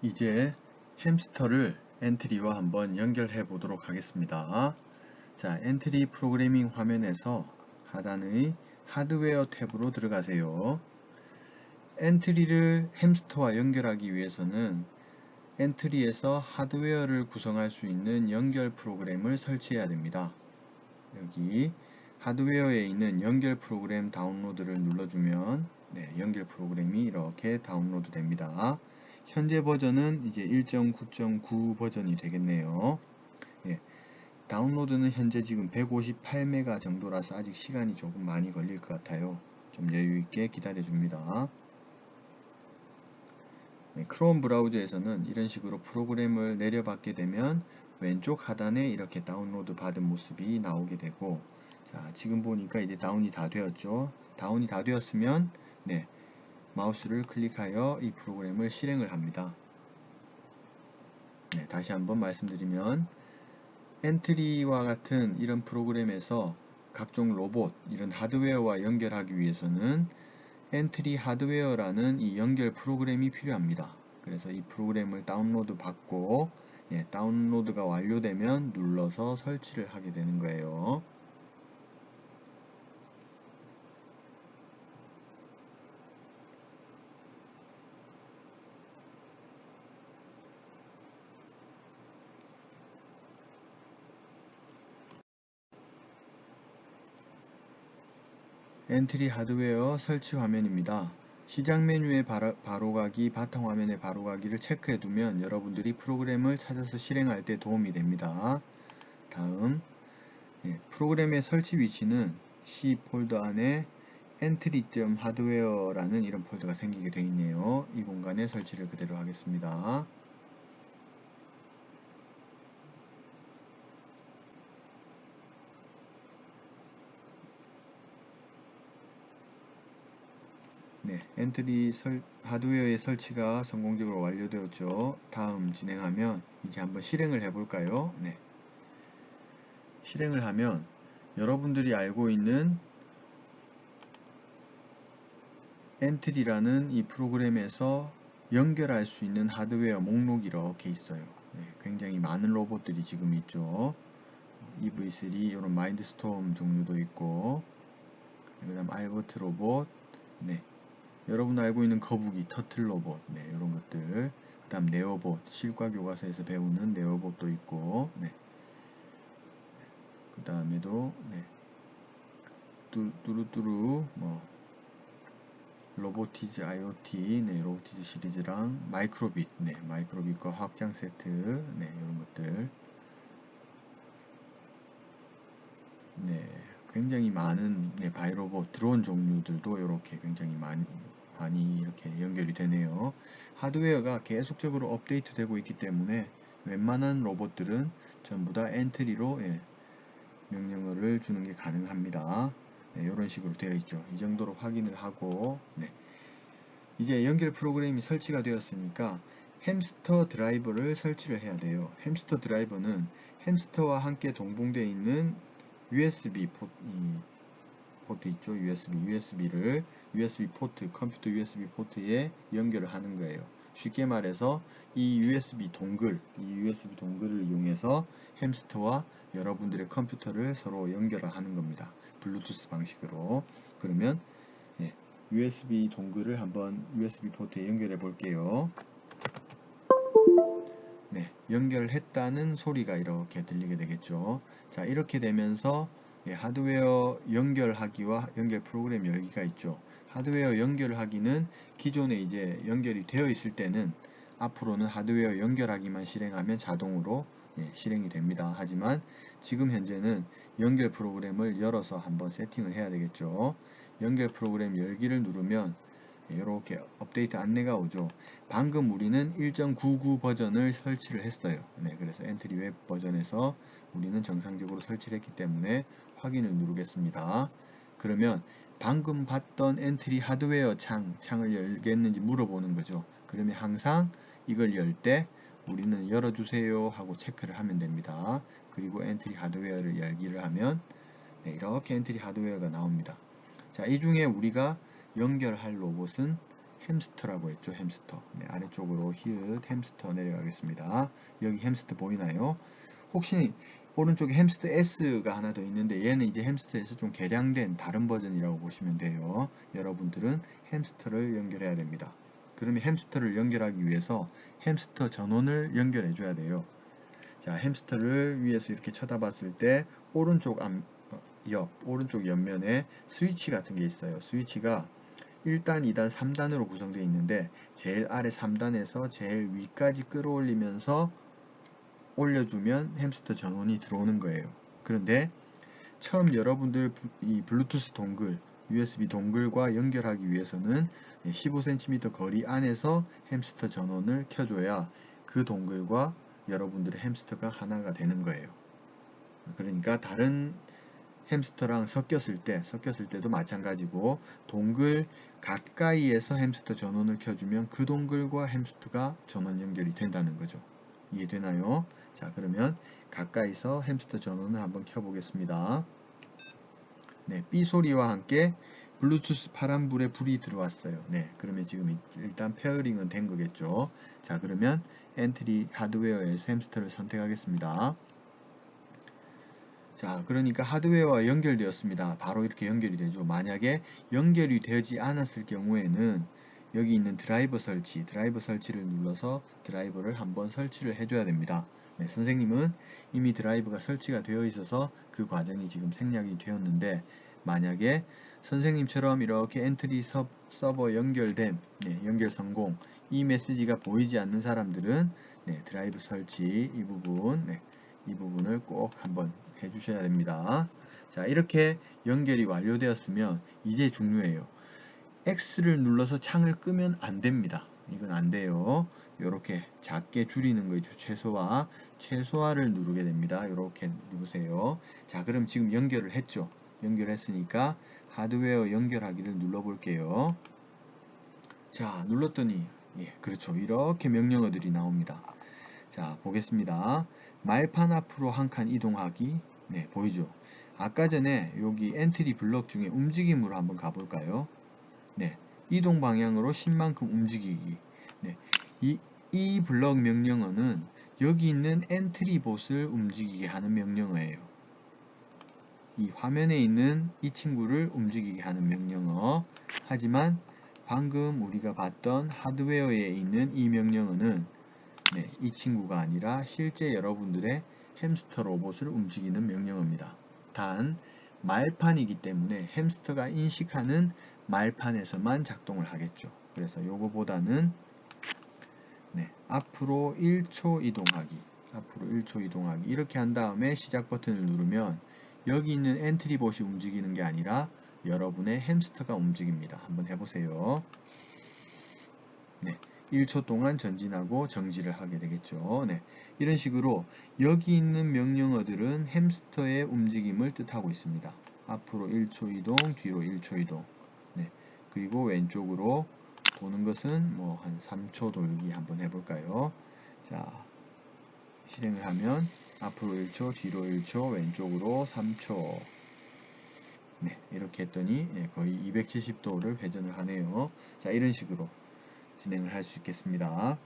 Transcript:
이제 햄스터를 엔트리와 한번 연결해 보도록 하겠습니다. 자, 엔트리 프로그래밍 화면에서 하단의 하드웨어 탭으로 들어가세요. 엔트리를 햄스터와 연결하기 위해서는 엔트리에서 하드웨어를 구성할 수 있는 연결 프로그램을 설치해야 됩니다. 여기 하드웨어에 있는 연결 프로그램 다운로드를 눌러주면 네, 연결 프로그램이 이렇게 다운로드 됩니다. 현재 버전은 이제 1.9.9 버전이 되겠네요. 예, 다운로드는 현재 지금 158메가 정도라서 아직 시간이 조금 많이 걸릴 것 같아요. 좀 여유있게 기다려줍니다. 네, 크롬 브라우저에서는 이런 식으로 프로그램을 내려받게 되면 왼쪽 하단에 이렇게 다운로드 받은 모습이 나오게 되고 자 지금 보니까 이제 다운이 다 되었죠 다운이 다 되었으면 네 마우스를 클릭하여 이 프로그램을 실행을 합니다. 네, 다시 한번 말씀드리면 엔트리와 같은 이런 프로그램에서 각종 로봇, 이런 하드웨어와 연결하기 위해서는 엔트리 하드웨어라는 이 연결 프로그램이 필요합니다. 그래서 이 프로그램을 다운로드 받고 예, 다운로드가 완료되면 눌러서 설치를 하게 되는 거예요. 엔트리 하드웨어 설치 화면입니다. 시작 메뉴에 바로, 가기, 바탕화면에 바로 가기를 체크해 두면 여러분들이 프로그램을 찾아서 실행할 때 도움이 됩니다. 다음 예, 프로그램의 설치 위치는 C 폴더 안에 entry.hardware라는 이런 폴더가 생기게 되어 있네요. 이 공간에 설치를 그대로 하겠습니다. 네, 엔트리 설, 하드웨어의 설치가 성공적으로 완료되었죠. 다음 진행하면 이제 한번 실행을 해볼까요? 네. 실행을 하면 여러분들이 알고 있는 엔트리라는 이 프로그램에서 연결할 수 있는 하드웨어 목록이 이렇게 있어요. 네, 굉장히 많은 로봇들이 지금 있죠. EV3 이런 마인드스톰 종류도 있고 그 다음 알버트 로봇 네, 여러분 알고 있는 거북이, 터틀 로봇, 네, 이런 것들. 그 다음 네오봇, 실과 교과서에서 배우는 네오봇도 있고, 네. 그 다음에도, 네. 뚜루뚜루, 뭐, 로보티즈 IoT, 네, 로보티즈 시리즈랑 마이크로빗, 네, 마이크로빗과 확장 세트, 네, 이런 것들. 네, 굉장히 많은 네, 바이로봇, 드론 종류들도 이렇게 굉장히 많이 많이 이렇게 연결이 되네요. 하드웨어가 계속적으로 업데이트 되고 있기 때문에 웬만한 로봇들은 전부 다 엔트리로 예, 명령어를 주는 게 가능합니다. 네, 이런 식으로 되어 있죠. 이 정도로 확인을 하고 네. 이제 연결 프로그램이 설치가 되었으니까 햄스터 드라이버를 설치를 해야 돼요. 햄스터 드라이버는 햄스터와 함께 동봉되어 있는 USB 포, 포트 있죠? USB USB를 USB 포트 컴퓨터 USB 포트에 연결을 하는 거예요. 쉽게 말해서 이 USB 동글 이 USB 동글을 이용해서 햄스터와 여러분들의 컴퓨터를 서로 연결을 하는 겁니다. 블루투스 방식으로. 그러면 예, USB 동글을 한번 USB 포트에 연결해 볼게요. 네, 연결했다는 소리가 이렇게 들리게 되겠죠? 자 이렇게 되면서 예, 하드웨어 연결하기와 연결 프로그램 열기가 있죠. 하드웨어 연결하기는 기존에 이제 연결이 되어 있을 때는 앞으로는 하드웨어 연결하기만 실행하면 자동으로 예, 실행이 됩니다. 하지만 지금 현재는 연결 프로그램을 열어서 한번 세팅을 해야 되겠죠. 연결 프로그램 열기를 누르면 이렇게 업데이트 안내가 오죠. 방금 우리는 1.99 버전을 설치를 했어요. 네, 그래서 엔트리 웹 버전에서 우리는 정상적으로 설치를 했기 때문에 확인을 누르겠습니다. 그러면 방금 봤던 엔트리 하드웨어 창, 창을 열겠는지 물어보는 거죠. 그러면 항상 이걸 열 때 우리는 열어주세요 하고 체크를 하면 됩니다. 그리고 엔트리 하드웨어를 열기를 하면 네, 이렇게 엔트리 하드웨어가 나옵니다. 자, 이 중에 우리가 연결할 로봇은 햄스터라고 했죠. 햄스터. 네, 아래쪽으로 히읗 햄스터 내려가겠습니다. 여기 햄스터 보이나요? 혹시 오른쪽에 햄스터 S가 하나 더 있는데 얘는 이제 S 좀 개량된 다른 버전이라고 보시면 돼요. 여러분들은 햄스터를 연결해야 됩니다. 그러면 햄스터를 연결하기 위해서 햄스터 전원을 연결해 줘야 돼요. 자, 햄스터를 위해서 이렇게 쳐다봤을 때 오른쪽 앞, 어, 옆, 오른쪽 옆면에 스위치 같은 게 있어요. 스위치가 1단, 2단, 3단으로 구성되어 있는데 제일 아래 3단에서 제일 위까지 끌어올리면서 올려주면 햄스터 전원이 들어오는 거예요. 그런데 처음 여러분들 이 블루투스 동글, USB 동글과 연결하기 위해서는 15cm 거리 안에서 햄스터 전원을 켜줘야 그 동글과 여러분들의 햄스터가 하나가 되는 거예요. 그러니까 다른 햄스터랑 섞였을 때, 섞였을 때도 마찬가지고 동글 가까이에서 햄스터 전원을 켜주면 그 동글과 햄스터가 전원 연결이 된다는 거죠. 이해되나요? 자, 그러면 가까이서 햄스터 전원을 한번 켜보겠습니다. 네, 삐 소리와 함께 블루투스 파란불에 불이 들어왔어요. 네, 그러면 지금 일단 페어링은 된 거겠죠. 자, 그러면 엔트리 하드웨어에서 햄스터를 선택하겠습니다. 자, 그러니까 하드웨어와 연결되었습니다. 바로 이렇게 연결이 되죠. 만약에 연결이 되지 않았을 경우에는 여기 있는 드라이버 설치, 드라이버 설치를 눌러서 드라이버를 한번 설치를 해줘야 됩니다. 네, 선생님은 이미 드라이버가 설치가 되어 있어서 그 과정이 지금 생략이 되었는데 만약에 선생님처럼 이렇게 엔트리 서, 버 연결됨, 네, 연결 성공 이 메시지가 보이지 않는 사람들은 네, 드라이브 설치 이 부분, 네, 이 부분을 꼭 한번 해주셔야 됩니다. 자 이렇게 연결이 완료되었으면 이제 중요해요. X를 눌러서 창을 끄면 안 됩니다. 이건 안 돼요. 이렇게 작게 줄이는 거죠. 최소화. 최소화를 누르게 됩니다. 이렇게 누르세요. 자, 그럼 지금 연결을 했죠. 연결했으니까 하드웨어 연결하기를 눌러볼게요. 자, 눌렀더니 예, 그렇죠. 이렇게 명령어들이 나옵니다. 자, 보겠습니다. 말판 앞으로 한 칸 이동하기. 네, 보이죠? 아까 전에 여기 엔트리 블럭 중에 움직임으로 한번 가볼까요? 네, 이동 방향으로 10만큼 움직이기. 네, 이, 이 블럭 명령어는 여기 있는 엔트리 봇을 움직이게 하는 명령어예요. 이 화면에 있는 이 친구를 움직이게 하는 명령어. 하지만 방금 우리가 봤던 하드웨어에 있는 이 명령어는 네, 이 친구가 아니라 실제 여러분들의 햄스터 로봇을 움직이는 명령어입니다. 단 말판이기 때문에 햄스터가 인식하는 말판에서만 작동을 하겠죠. 그래서 요거보다는 네, 앞으로 1초 이동하기 앞으로 1초 이동하기 이렇게 한 다음에 시작 버튼을 누르면 여기 있는 엔트리 봇이 움직이는 게 아니라 여러분의 햄스터가 움직입니다. 한번 해보세요. 네, 1초 동안 전진하고 정지를 하게 되겠죠. 네, 이런 식으로 여기 있는 명령어들은 햄스터의 움직임을 뜻하고 있습니다. 앞으로 1초 이동, 뒤로 1초 이동. 네, 그리고 왼쪽으로 도는 것은 뭐 한 3초 돌기 한번 해볼까요? 자, 실행을 하면 앞으로 1초, 뒤로 1초, 왼쪽으로 3초. 네, 이렇게 했더니 예, 거의 270도를 회전을 하네요. 자, 이런 식으로 진행을 할 수 있겠습니다.